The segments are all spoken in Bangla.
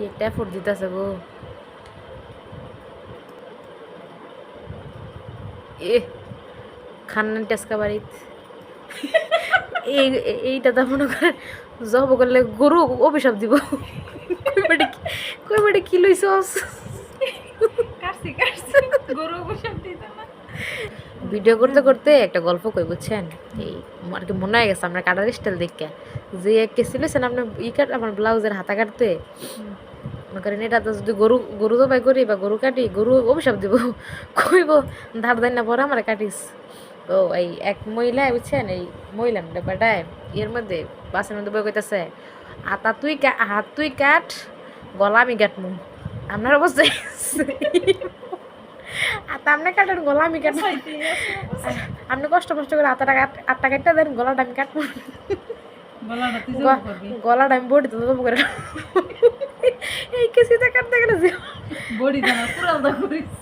কি একটা এফোর্ট দিতেছে গো। এ খান্নান টেস্কা বাড়িত। এই এইটা তো মনে করে জব করলে গরু অভিশাপ দিব। কই বেটে কি না। ভিডিও করতে করতে একটা গল্প কই বুঝছেন? এই আর কি মনে হয়ে গেছে আমরা কাটার স্টাইল দেখে। যে একটা ছিলেছেন আপনার ই কাট আমার ব্লাউজের হাতা কাটতে। মনে করেন এটা তো যদি গরু গরু জবাই করি বা গরু কাটি গরু অভিশাপ দিব কইব ধার দেন না পরে আমার কাটিস। ও এই এক মহিলা বুঝছেন? এই মহিলা বেটায় এর মধ্যে বাসের মধ্যে বই কইতাছে আতা তুই হাত তুই কাট গলা আমি কাটমু। আপনার অবস্থা আতা আপনি কাটেন গলা আমি কাটবো আপনি কষ্ট কষ্ট করে কাট আটটা কাটটা দেন গলাটা আমি কাটবো গলাটা আমি বডি তো করে কেসিতে কাটতে গেলে যে বড়ি পুরা দা করিস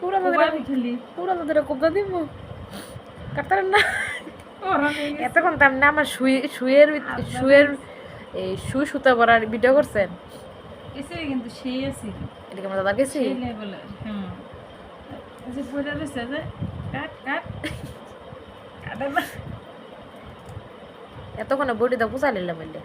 পুরো কোবানি খেলি। পুরো দিব কাটতে না। এতক্ষণ তো আপনি আমার শুয়ে শুয়ের শুয়ের এই সুতা পরার ভিডিও করছেন। এসে কিন্তু সেই আছে এদিকে আমরা দাদা গেছি? সেই লেভেলের হ্যাঁ এই যে পড়ে রয়েছে যে কাট কাট। কাটে না। এতক্ষণে বডিটা পুষা নিলাম এলে।